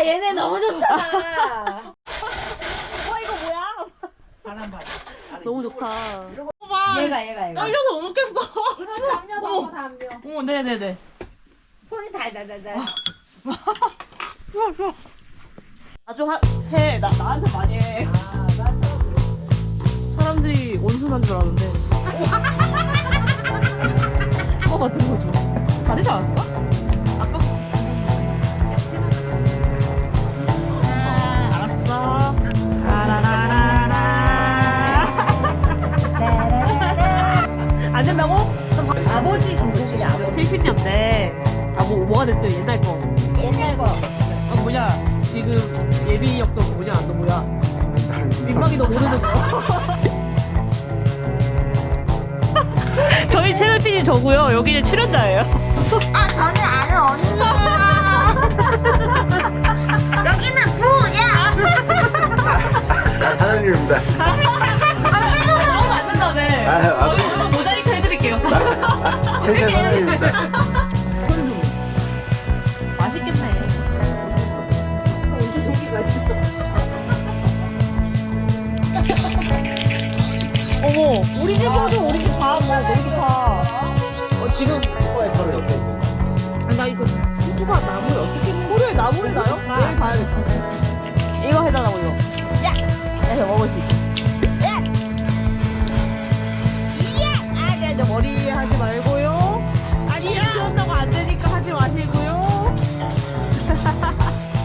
야 얘네 너무 좋잖아. 와 이거 뭐야? 바람 바람. 너무 좋다. 얘가 얘가 얘가. 떨려서 못 먹겠어. 담요 담요 담요. 어, 네네네. 손이 달달달달. 좋아 좋아. 아주 하, 해. 나 나한테 많이 해. 아. 사람들이 온순한 줄 아는데. 그거 같은 거죠. 다르지 않았을까? 뭐, 뭐가 됐든 옛날 거. 옛날 거. 아, 뭐냐. 지금 예비역도 뭐냐, 너 뭐야. 민망이도 모르는 거. 저희 채널 PD 저고요. 여기는 출연자예요. 아 저는 아는 언니야. 여기는 부야. 아, 사장님입니다. 나오면 안 된다며. 아, 아. 오늘 모자이크 해드릴게요. 회사 사장님입니다. 해서 먹을 수 있게. 야! 아, 이제 머리 하지 말고요. 아니, 그런다고 안 되니까 하지 마시고요.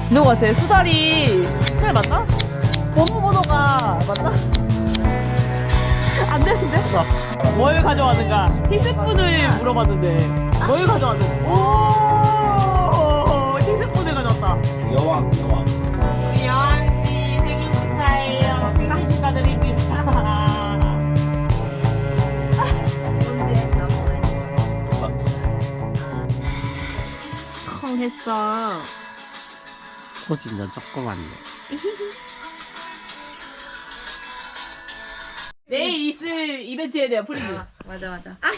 누구 같아? 수달이, 수달 맞나? 번호 번호가 맞나? 안 되는데? 뭘 가져왔는가? 티스푼을 물어봤는데 뭘 가져왔는데? 오! 티스푼을 가져왔다. 여왕, 여왕. 콩 했어. 코 진짜 조그맣네. 내일 있을 이벤트에 대한 프리뷰. 맞아 맞아. 뭐야?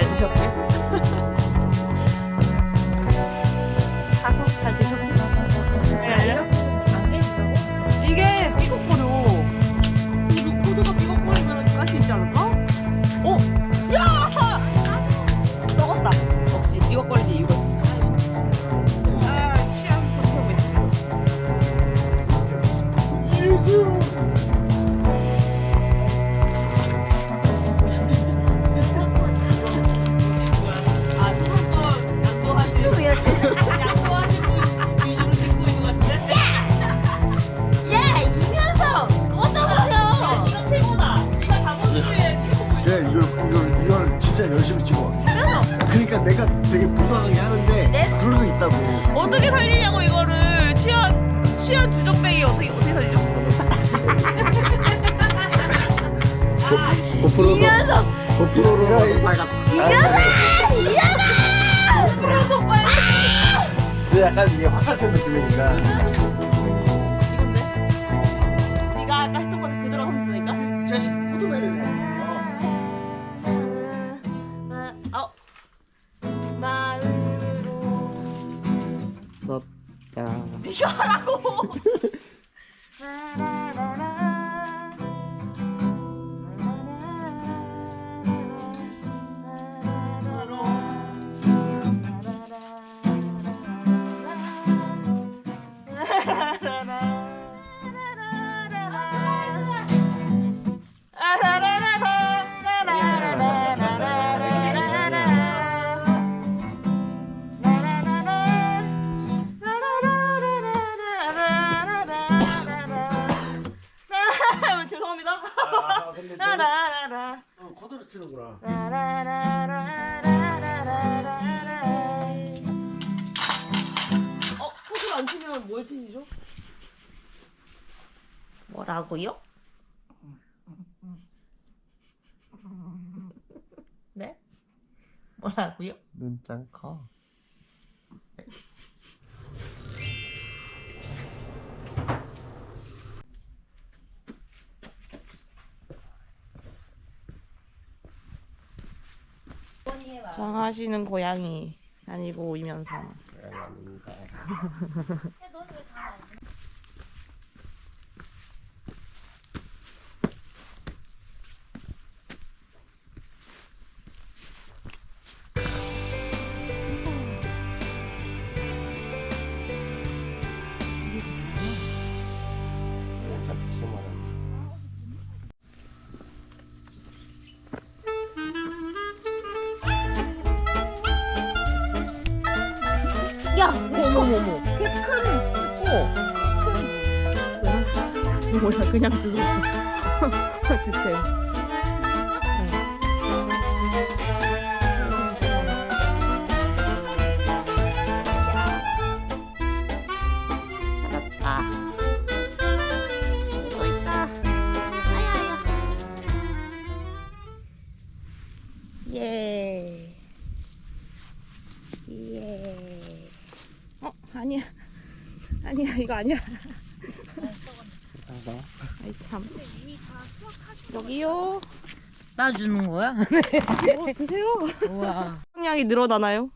네. 잘 드셨게. 열심히 찍어. 그러니까 내가 되게 불쌍하게 하는데, 네? 그럴 수 있다고. 어떻게 살리냐고 이거를 취한 취한 주정뱅이 어떻게 어떻게 살리죠? 아, 고프로도, 이면서 고프로로 빨갛다. 이면서 이면서. 근데 약간 이게 화살표 느낌이니까. 네가 하라고. 라고요? 네? 뭐라고요? 눈짱 커. 정하시는 고양이 아니고 이면서 고양이 아닌가. 야! 어머머머 꽤큰 어. 큰 뭐야 그냥 그거 찾 거 아니야. 아이, 참. 여기요. 나 주는 거야? 어, 드세요. 우와. 성량이 늘어나나요?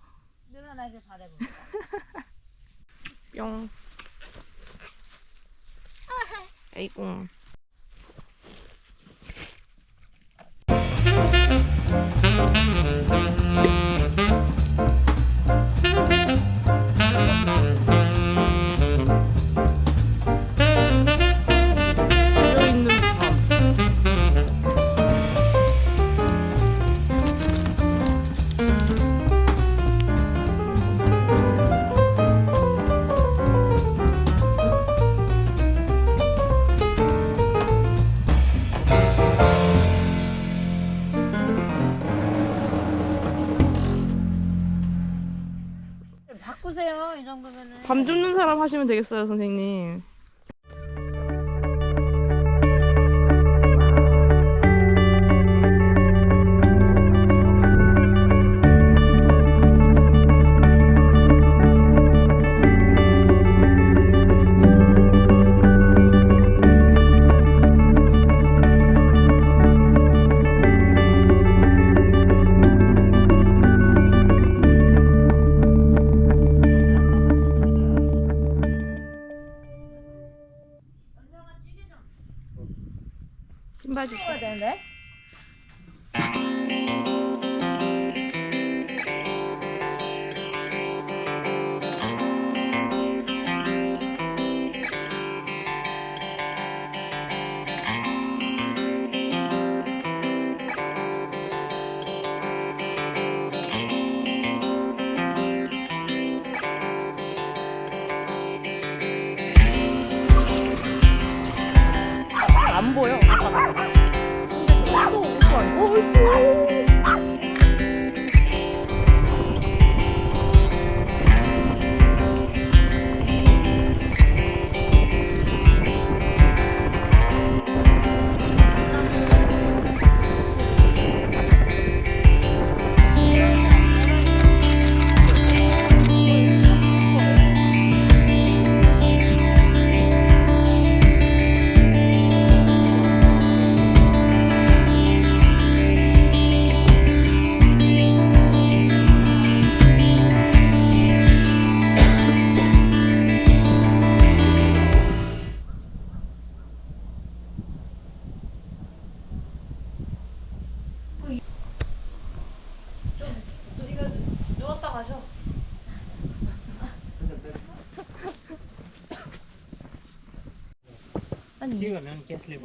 늘어나길 바라볼게. 뿅. 에이꿍. 밤 줍는 사람 하시면 되겠어요, 선생님.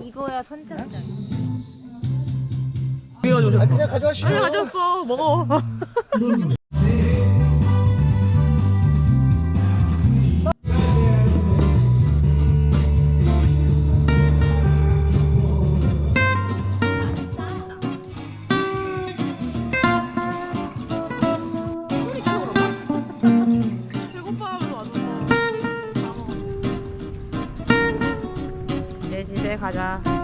이거야 선착장. 아 오셨어. 그냥. 아니 가졌어. 먹어. ভাজা